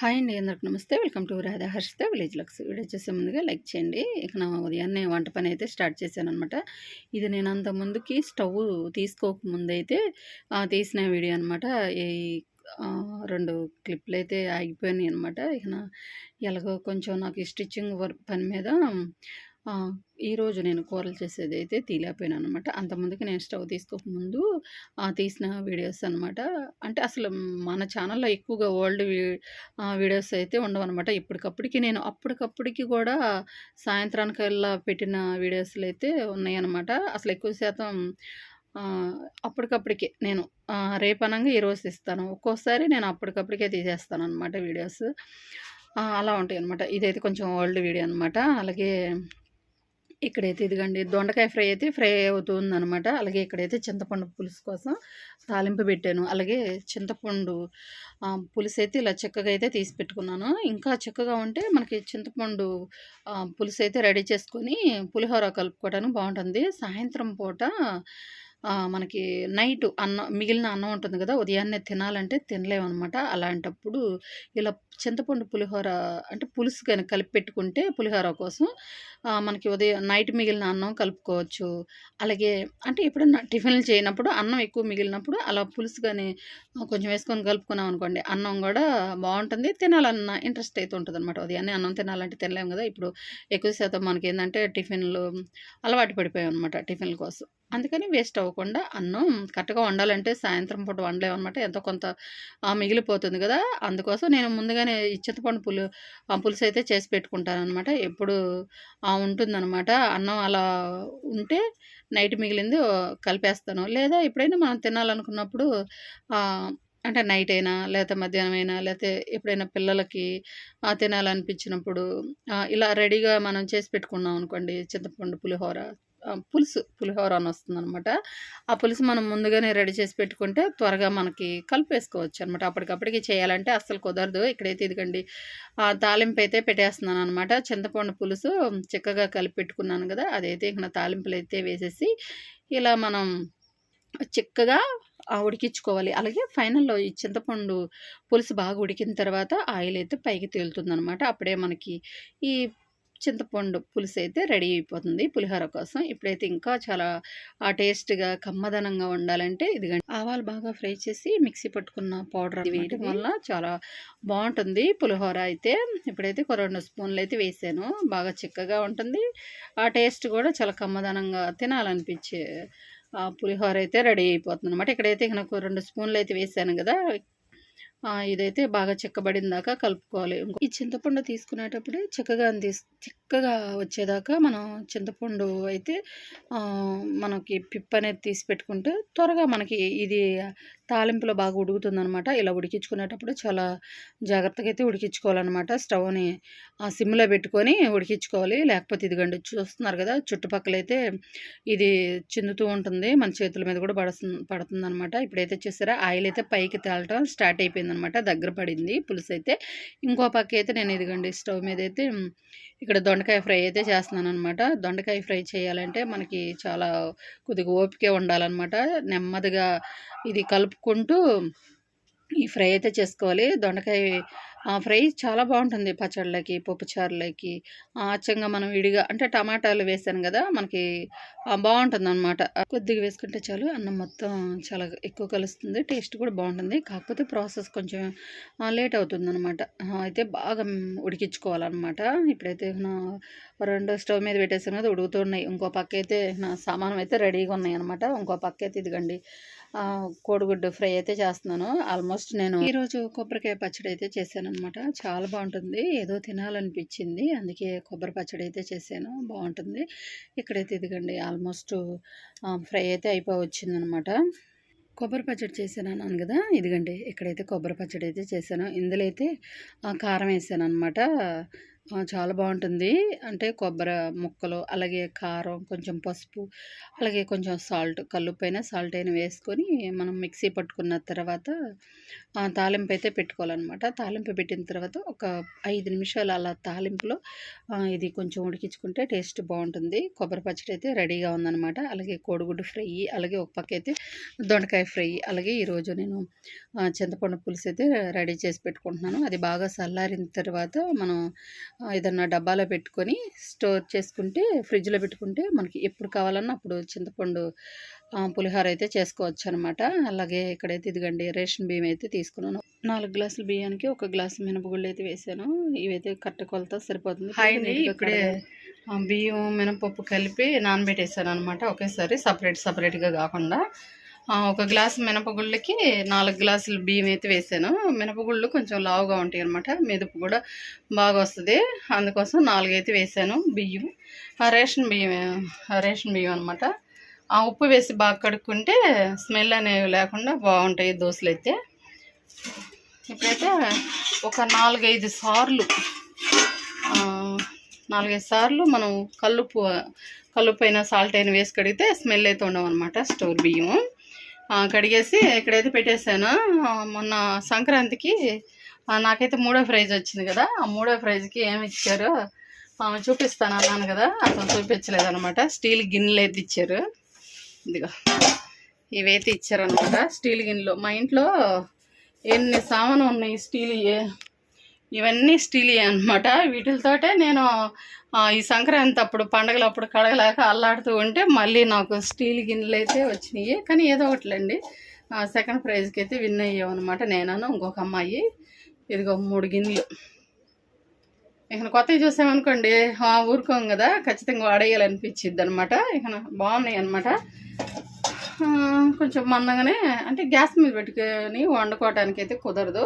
Hi అండి అందరికి నమస్తే. Welcome to Radha Harshita village vlogs. Video చేసే ముందుగా లైక్ చేయండి. ఇక నా ఉదయాన్నే వంట పని అయితే స్టార్ట్ చేశాను అనమాట ఇది నేను అంత ముందుకి స్టవ్ తీసుకోకముందు అయితే తీసిన వీడియో అనమాట ఈ రెండు క్లిప్లు అయితే ఆగిపోయినాయి అనమాట ఇక ఎలాగో కొంచెం నాకు స్టిచ్చింగ్ వర్క్ పని మీద ఈరోజు నేను కూరలు చేసేది అయితే తీలేకపోయాను అనమాట అంతకుముందుకి నేను స్టవ్ తీసుకోకముందు తీసిన వీడియోస్ అనమాట అంటే అసలు మన ఛానల్లో ఎక్కువగా ఓల్డ్ వీడియోస్ అయితే ఉండవన్నమాట. ఇప్పటికప్పటికి నేను అప్పటికప్పటికి కూడా సాయంత్రానికల్లా పెట్టిన వీడియోస్లు అయితే ఉన్నాయన్నమాట. అసలు ఎక్కువ శాతం అప్పటికప్పటికే నేను రేపనంగా రేపు అనంగా ఈరోజు ఇస్తాను ఒక్కోసారి నేను అప్పటికప్పటికే తీసేస్తాను అనమాట వీడియోస్ అలా ఉంటాయి అనమాట ఇదైతే కొంచెం ఓల్డ్ వీడియో అనమాట అలాగే ఇక్కడైతే ఇదిగండి దొండకాయ ఫ్రై అయితే ఫ్రై అవుతుంది అనమాట అలాగే ఇక్కడైతే చింతపండు పులుసు కోసం తాలింపు పెట్టాను. అలాగే చింతపండు పులుసు అయితే ఇలా చక్కగా అయితే తీసి పెట్టుకున్నాను. ఇంకా చక్కగా ఉంటే మనకి చింతపండు పులుసు అయితే రెడీ చేసుకొని పులిహోర కలుపుకోవడానికి బాగుంటుంది. సాయంత్రం పూట మనకి నైట్ అన్నం మిగిలిన అన్నం ఉంటుంది కదా ఉదయాన్నే తినాలంటే తినలేమన్నమాట. అలాంటప్పుడు ఇలా చింతపండు పులిహోర అంటే పులుసు కానీ కలిపి పెట్టుకుంటే పులిహోర కోసం మనకి ఉదయం నైట్ మిగిలిన అన్నం కలుపుకోవచ్చు. అలాగే అంటే ఎప్పుడన్నా టిఫిన్లు చేయనప్పుడు అన్నం ఎక్కువ మిగిలినప్పుడు అలా పులుసు కానీ కొంచెం వేసుకొని కలుపుకున్నాం అనుకోండి అన్నం కూడా బాగుంటుంది తినాలన్న ఇంట్రెస్ట్ అయితే ఉంటుంది అనమాట ఉదయాన్నే అన్నం తినాలంటే తినలేము కదా ఇప్పుడు ఎక్కువ శాతం మనకి ఏంటంటే టిఫిన్లు అలవాటు పడిపోయాం అనమాట టిఫిన్ల కోసం. అందుకని వేస్ట్ అవ్వకుండా అన్నం కరెక్ట్గా వండాలంటే సాయంత్రం పూట వండలేమన్నమాట. ఎంతో కొంత మిగిలిపోతుంది కదా! అందుకోసం నేను ముందుగానే ఈ చింతపండు పులు ఆ, పులుసు అయితే చేసి పెట్టుకుంటాను అనమాట ఎప్పుడు ఆ, ఉంటుందన్నమాట. అన్నం అలా ఉంటే నైట్ మిగిలింది కలిపేస్తాను. లేదా ఎప్పుడైనా మనం తినాలనుకున్నప్పుడు అంటే నైట్ అయినా లేకపోతే మధ్యాహ్నం అయినా లేకపోతే ఎప్పుడైనా పిల్లలకి తినాలనిపించినప్పుడు ఇలా రెడీగా మనం చేసి పెట్టుకున్నాం అనుకోండి చింతపండు పులిహోర. పులుసు పులిహోర అని వస్తుందన్నమాట. ఆ పులుసు మనం ముందుగానే రెడీ చేసి పెట్టుకుంటే త్వరగా మనకి కలిపేసుకోవచ్చు అనమాట అప్పటికప్పటికి చేయాలంటే అస్సలు కుదరదు. ఇక్కడైతే ఇదిగండి ఆ తాలింపు అయితే పెట్టేస్తున్నాను అనమాట చింతపండు పులుసు చిక్కగా కలిపి పెట్టుకున్నాను కదా అదైతే ఇక తాలింపులు అయితే వేసేసి ఇలా మనం చిక్కగా ఆ, ఉడికించుకోవాలి. అలాగే ఫైనల్లో ఈ చింతపండు పులుసు బాగా ఉడికిన తర్వాత ఆయిల్ అయితే పైకి తేలుతుందనమాట అప్పుడే మనకి ఈ చింతపండు పులుసు అయితే రెడీ అయిపోతుంది. పులిహోర కోసం ఇప్పుడైతే ఇంకా చాలా ఆ టేస్ట్గా కమ్మదనంగా ఉండాలంటే ఇదిగండి. ఆవాలు బాగా ఫ్రై చేసి మిక్సీ పట్టుకున్న పౌడర్ వేయడం వల్ల చాలా బాగుంటుంది పులిహోర అయితే. ఇప్పుడైతే ఒక రెండు స్పూన్లు అయితే వేసాను. బాగా చిక్కగా ఉంటుంది. ఆ టేస్ట్ కూడా చాలా కమ్మదనంగా తినాలనిపించే ఆ పులిహోర అయితే రెడీ అయిపోతుంది అనమాట ఇక్కడైతే ఇక నాకు రెండు స్పూన్లు అయితే వేసాను కదా ఇదైతే బాగా చిక్కబడిన దాకా కలుపుకోవాలి. ఇంకో- ఈ చింతపండు తీసుకునేటప్పుడే చక్కగా అంది చిక్కగా వచ్చేదాకా మనం చింతపండు అయితే మనకి పిప్ అనేది తీసి పెట్టుకుంటే త్వరగా మనకి ఇది తాలింపులో బాగా ఉడుకుతుందనమాట ఇలా ఉడికించుకునేటప్పుడు చాలా జాగ్రత్తగా అయితే ఉడికించుకోవాలన్నమాట. స్టవ్ని ఆ సిమ్లో పెట్టుకొని ఉడికించుకోవాలి. లేకపోతే ఇదిగండి చూస్తున్నారు కదా చుట్టుపక్కల అయితే ఇది చిందుతూ ఉంటుంది. మన చేతుల మీద కూడా పడుతుంది పడుతుంది అనమాట ఇప్పుడైతే చూసారా ఆయిల్ అయితే పైకి తేలటం స్టార్ట్ అయిపోయింది. అనమాట దగ్గర పడింది పులుసు అయితే ఇంకో పక్క అయితే నేను ఇదిగండి స్టవ్ మీద అయితే ఇక్కడ దొండకాయ ఫ్రై అయితే చేస్తున్నాను అనమాట దొండకాయ ఫ్రై చేయాలంటే మనకి చాలా కొద్దిగా ఓపిక ఉండాలన్నమాట నెమ్మదిగా ఇది కలుపుకుంటూ ఈ ఫ్రై అయితే చేసుకోవాలి. దొండకాయ ఫ్రై చాలా బాగుంటుంది పచ్చళ్ళకి పప్పుచారులకి అచ్చంగా మనం విడిగా అంటే టమాటాలు వేసాను కదా మనకి బాగుంటుంది అనమాట కొద్దిగా వేసుకుంటే చాలు అన్నం మొత్తం చాలా ఎక్కువ కలుస్తుంది టేస్ట్ కూడా బాగుంటుంది. కాకపోతే ప్రాసెస్ కొంచెం లేట్ అవుతుంది అనమాట అయితే బాగా ఉడికించుకోవాలన్నమాట. ఇప్పుడైతే నా రెండు స్టవ్ మీద పెట్టేసాను కదా ఉడుకుతున్నాయి ఇంకో పక్క అయితే నా సామానం అయితే రెడీగా ఉన్నాయి అనమాట ఇంకో పక్క అయితే ఇదిగండి కోడిగుడ్డు ఫ్రై అయితే చేస్తున్నాను. ఆల్మోస్ట్ నేను ఈరోజు కొబ్బరికాయ పచ్చడి అయితే చేశాను అనమాట చాలా బాగుంటుంది. ఏదో తినాలనిపించింది. అందుకే కొబ్బరి పచ్చడి అయితే చేశాను. బాగుంటుంది. ఇక్కడైతే ఇదిగండి ఆల్మోస్ట్ ఫ్రై అయితే అయిపోవచ్చింది అనమాట కొబ్బరి పచ్చడి చేశాను అన్నాను కదా. ఇదిగండి ఇక్కడైతే కొబ్బరి పచ్చడి అయితే చేశాను. ఇందులో అయితే కారం వేసాను అనమాట చాలా బాగుంటుంది అంటే కొబ్బరి ముక్కలు, అలాగే కారం, కొంచెం పసుపు, అలాగే కొంచెం సాల్ట్ కల్లుపైన సాల్ట్ అయిన వేసుకొని మనం మిక్సీ పట్టుకున్న తర్వాత తాలింపు అయితే పెట్టుకోవాలన్నమాట తాలింపు పెట్టిన తర్వాత ఒక ఐదు నిమిషాలు అలా తాలింపులో ఇది కొంచెం ఉడికించుకుంటే టేస్ట్ బాగుంటుంది కొబ్బరి పచ్చడి అయితే రెడీగా ఉందనమాట. అలాగే కోడిగుడ్డు ఫ్రై, అలాగే ఒక పక్కయితే దొండకాయ ఫ్రై, అలాగే ఈరోజు నేను చింతపండు పులుసు అయితే రెడీ చేసి పెట్టుకుంటున్నాను. అది బాగా చల్లారిన తర్వాత మనం ఏదన్నా డబ్బాలో పెట్టుకొని స్టోర్ చేసుకుంటే ఫ్రిడ్జ్‌లో పెట్టుకుంటే మనకి ఎప్పుడు కావాలన్నా అప్పుడు చింతపండు పులిహోర అయితే చేసుకోవచ్చనమాట. అలాగే ఇక్కడైతే ఇదిగండి రేషన్ బియ్యం అయితే తీసుకున్నాను. 4 గ్లాసుల బియ్యానికి ఒక గ్లాసు మినపగుళ్ళైతే వేశాను. ఇవైతే కరెక్ట్ కొలత సరిపోతుంది. అండి. ఆహ్, బియ్యం, మినపప్పు కలిపి నానబెట్టేసాననమాట. ఒకేసారి సెపరేట్ సెపరేట్‌గా గాకుండా. ఒక గ్లాసు మినపగుళ్ళకి నాలుగు గ్లాసులు బియ్యం అయితే వేసాను మినపగుళ్ళు కొంచెం లావుగా ఉంటాయనమాట. మెదుపు కూడా బాగా వస్తుంది అందుకోసం నాలుగైతే వేసాను బియ్యం. ఆ రేషన్ బియ్యం రేషన్ బియ్యం అనమాట. ఆ ఉప్పు వేసి బాగా కడుక్కుంటే స్మెల్ అనేవి లేకుండా బాగుంటాయి దోశలు అయితే ఇప్పుడైతే ఒక 4, 5 సార్లు నాలుగైదు సార్లు మనం కల్లుప్పు కల్లుప్పైనా, సాల్ట్ అయినా వేసి కడిగితే స్మెల్ అయితే ఉండవనమాట స్టోర్ బియ్యం. కడిగేసి ఇక్కడైతే పెట్టేసాను. మొన్న సంక్రాంతికి నాకైతే మూడో ప్రైజ్ వచ్చింది కదా ఆ మూడో ప్రైజ్‌కి ఏమిచ్చారో చూపిస్తాను అన్నాను కదా అసలు చూపించలేదనమాట. స్టీల్ గిన్నెలు అయితే ఇచ్చారు. ఇదిగో ఇవైతే ఇచ్చారనమాట. స్టీల్ గిన్నెలు. మా ఇంట్లో ఎన్ని సామాను ఉన్నాయి స్టీల్ ఇవన్నీ స్టీలి అనమాట. వీటితోటే నేను ఈ సంక్రాంతి అప్పుడు పండగలప్పుడు కడగలేక అల్లాడుతూ ఉంటే మళ్ళీ నాకు స్టీల్ గిన్నెలు అయితే వచ్చినాయి కానీ ఏదో ఒకటిలెండి. సెకండ్ సెకండ్ అయితే విన్ అయ్యామనమాట నేనను ఇంకొక అమ్మాయి. ఇదిగో మూడు గిన్నెలు. ఇకన కొత్తవి చూసామనుకోండి ఊరుకోం కదా ఖచ్చితంగా వాడేయాలనిపిచ్చిద్దనమాట. ఇకన బాగున్నాయి అనమాట కొంచెం మందంగానే అంటే గ్యాస్ మీద పెట్టుకొని వండుకోవటానికైతే కుదరదు.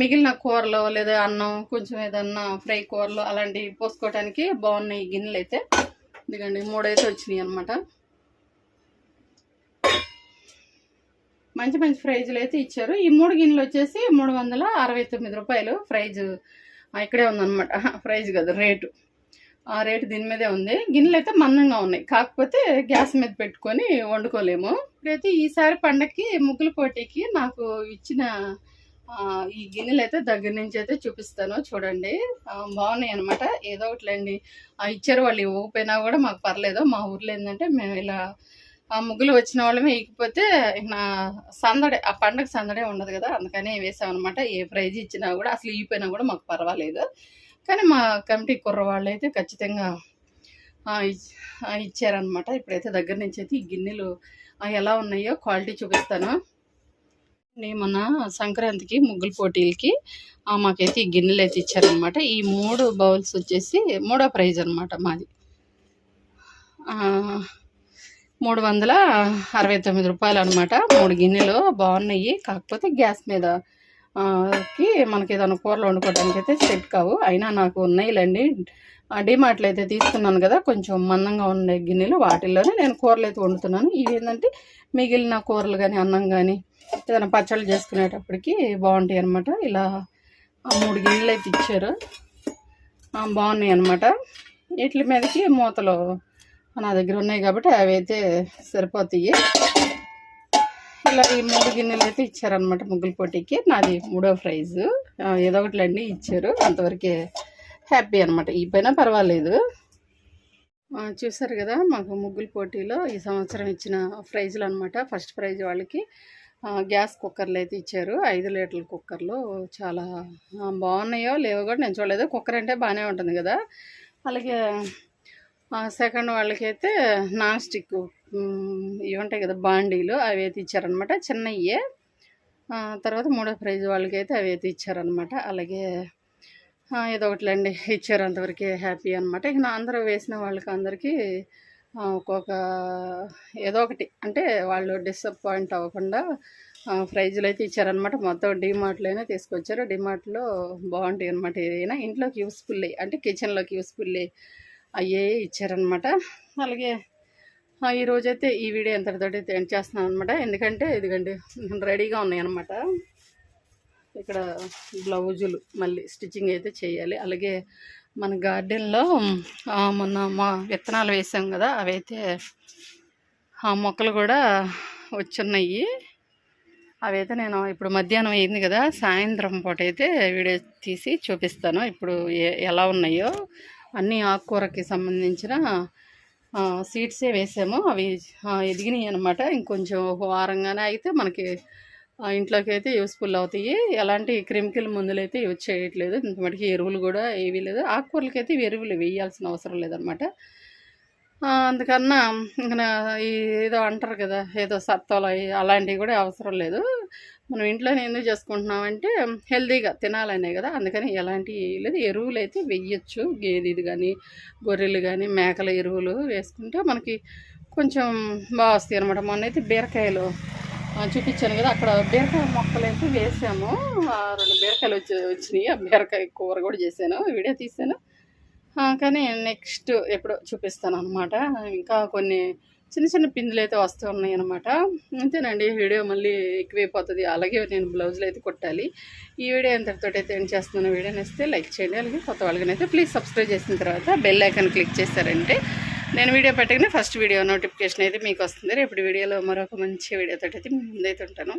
మిగిలిన కూరలు లేదా అన్నం, కొంచెం ఏదన్నా ఫ్రై కూరలు అలాంటివి పోసుకోవటానికి బాగున్నాయి ఈ గిన్నెలైతే. ఇదిగోండి 3 అయితే వచ్చినియనమాట. మంచి మంచి ప్రైజులైతే ఇచ్చారు. ఈ మూడు గిన్నెలు వచ్చేసి మూడు వందల అరవై తొమ్మిది రూపాయలు ఫ్రైజ్ ఇక్కడే ఉందనమాట. ప్రైజ్ కదా రేటు. ఆ రేటు దీని మీదే ఉంది. గిన్నెలు అయితే మందంగా ఉన్నాయి. కాకపోతే గ్యాస్ మీద పెట్టుకొని వండుకోలేము. ఇప్పుడైతే ఈసారి పండక్కి ముగ్గుల పోటీకి నాకు ఇచ్చిన ఈ గిన్నెలు అయితే దగ్గర నుంచి అయితే చూపిస్తాను చూడండి. బాగున్నాయి అనమాట ఏదో ఒకటిలెండి. ఇచ్చారు వాళ్ళు ఇవ్వకపోయినా కూడా మాకు పర్లేదు. మా ఊర్లో ఏంటంటే మేము ఇలా ఆ ముగ్గులు వచ్చిన వాళ్ళమే ఇకపోతే నా సందడే ఆ పండగ సందడే ఉండదు కదా అందుకనే వేసామనమాట. ఏ ప్రైజ్ ఇచ్చినా కూడా అసలు ఇయ్యపోయినా కూడా మాకు పర్వాలేదు. కానీ మా కమిటీ కుర్రవాళ్ళైతే ఖచ్చితంగా ఇచ్చారనమాట. ఇప్పుడైతే దగ్గర నుంచి అయితే ఈ గిన్నెలు ఎలా ఉన్నాయో క్వాలిటీ చూపిస్తాను. నేను మొన్న సంక్రాంతికి ముగ్గుల పోటీలకి మాకైతే ఈ అయితే ఇచ్చారనమాట. ఈ మూడు బౌల్స్ వచ్చేసి మూడో ప్రైజ్ అనమాట మాది. మూడు వందల అరవై తొమ్మిది రూపాయలు అనమాట. మూడు గిన్నెలు బాగున్నాయి కాకపోతే గ్యాస్ మీద కి మనకి ఏదైనా కూరలు వండుకోవడానికైతే సెట్ కావు. అయినా నాకు ఉన్నాయిలెండి. ఆహ్, డీమార్ట్‌లో అయితే తీసుకున్నాను కదా కొంచెం మందంగా ఉండే గిన్నెలు వాటిల్లోనే నేను కూరలు అయితే వండుతున్నాను. ఇవేందంటే మిగిలిన కూరలు కానీ అన్నం కానీ ఏదైనా పచ్చళ్ళు చేసుకునేటప్పటికి బావుంటాయనమాట. ఇలా మూడు గిన్నెలు అయితే ఇచ్చారు. బాగున్నాయి అనమాట వీటి మీదకి మూతలు నా దగ్గర ఉన్నాయి గాబట్టి అవైతే సరిపోతాయి. ఇలా ఈ ముందు గిన్నెలు అయితే ఇచ్చారనమాట ముగ్గుల పోటీకి. నాది మూడో ప్రైజు. ఏదో ఒకటిలెండి ఇచ్చారు. అంతవరకే హ్యాపీ అనమాట. ఇయ్యపోయినా పర్వాలేదు. చూసారు కదా మాకు ముగ్గుల పోటీలో ఈ సంవత్సరం ఇచ్చిన ప్రైజులు అనమాట ఫస్ట్ ప్రైజ్ వాళ్ళకి గ్యాస్ కుక్కర్లు అయితే ఇచ్చారు. ఐదు లీటర్ల కుక్కర్లు చాలా బాగున్నాయో లేవో కూడా నేను చూడలేదు. కుక్కర్ అంటే బాగానే ఉంటుంది కదా అలాగే సెకండ్ వాళ్ళకైతే నాన్ స్టిక్ ఇవి ఉంటాయి కదా బాండీలు అయితే ఇచ్చారనమాట. చిన్నయ్యే. తర్వాత మూడో ప్రైజ్ వాళ్ళకైతే అవి అయితే ఇచ్చారనమాట. అలాగే ఏదో ఒకటిలెండి ఇచ్చారు అంతవరకే హ్యాపీ అనమాట. ఇక నా అందరూ వేసిన వాళ్ళకి అందరికీ ఒక్కొక్క ఏదో ఒకటి అంటే వాళ్ళు డిసప్పాయింట్ అవ్వకుండా ప్రైజులు అయితే ఇచ్చారనమాట. మొత్తం డీమార్ట్‌లోనే తీసుకొచ్చారు. డిమార్ట్లో బాగుంటాయి అనమాట ఏదైనా. ఇంట్లోకి యూస్ఫుల్ అంటే కిచెన్‌లోకి యూస్ఫుల్ అయ్యే ఇచ్చారనమాట. అలాగే ఆహ్, ఈరోజైతే ఈ వీడియో ఎంతటితోటి ఎండ్ చేస్తున్నాననమాట. ఎందుకంటే ఇదిగండి రెడీగా ఉన్నాయన్నమాట ఇక్కడ బ్లౌజులు మళ్ళీ స్టిచ్చింగ్ అయితే చేయాలి. అలాగే మన గార్డెన్లో మొన్న మా విత్తనాలు వేసాం కదా అవైతే ఆ మొక్కలు కూడా వచ్చున్నాయి అవైతే నేను ఇప్పుడు మధ్యాహ్నం అయింది కదా సాయంత్రం పూట అయితే వీడియో తీసి చూపిస్తాను ఇప్పుడు ఏ- ఎలా ఉన్నాయో అన్ని ఆకుకూరకి సంబంధించిన సీడ్సే వేసాము. అవి ఎదిగినాయి అనమాట ఇంకొంచెం ఒక వారంగానే అయితే మనకి ఇంట్లోకి అయితే యూస్ఫుల్ అవుతాయి. ఎలాంటి క్రిమికల్ మందులు అయితే యూజ్ చేయట్లేదు. ఇంత ఎరువులు కూడా ఏవీ లేదు. ఆకుకూరలకైతే ఎరువులు వేయాల్సిన అవసరం లేదనమాట అందుకన్నా ఇంకా ఈ ఏదో అంటారు కదా ఏదో సత్తాలు అలాంటివి కూడా అవసరం లేదు. మనం ఇంట్లోనే ఎందుకు చేసుకుంటున్నామంటే హెల్తీగా తినాలనే కదా అందుకని ఎలాంటి లేదు ఎరువులు అయితే వెయ్యొచ్చు. గేదెది కానీ గొర్రెలు కానీ మేకల ఎరువులు వేసుకుంటే మనకి కొంచెం బాగా వస్తాయి అనమాట మొన్న అయితే బీరకాయలు చూపించాను కదా అక్కడ బీరకాయ మొక్కలు అయితే వేసాము. ఆ, రెండు బీరకాయలు వచ్చి వచ్చినాయి. ఆ బీరకాయ కూర కూడా చేశాను వీడియో తీసాను కానీ నెక్స్ట్ ఎప్పుడో చూపిస్తాను అనమాట ఇంకా కొన్ని చిన్న చిన్న పిందులు అయితే వస్తూ ఉన్నాయి అనమాట అంతేనండి వీడియో మళ్ళీ ఎక్కువైపోతుంది. అలాగే నేను బ్లౌజులు అయితే కొట్టాలి. ఈ వీడియో ఎంతటితో అయితే ఏం చేస్తున్నాను వీడియో నేస్తే లైక్ చేయండి. అలాగే కొత్త వాళ్ళకనైతే ప్లీజ్ సబ్స్క్రైబ్ చేసిన తర్వాత బెల్ ఐకాన్ క్లిక్ చేశారంటే నేను వీడియో పెట్టగానే ఫస్ట్ వీడియో నోటిఫికేషన్ అయితే మీకు వస్తుంది. రేపు వీడియోలో మరొక మంచి వీడియోతో అయితే ముందైతే ఉంటాను.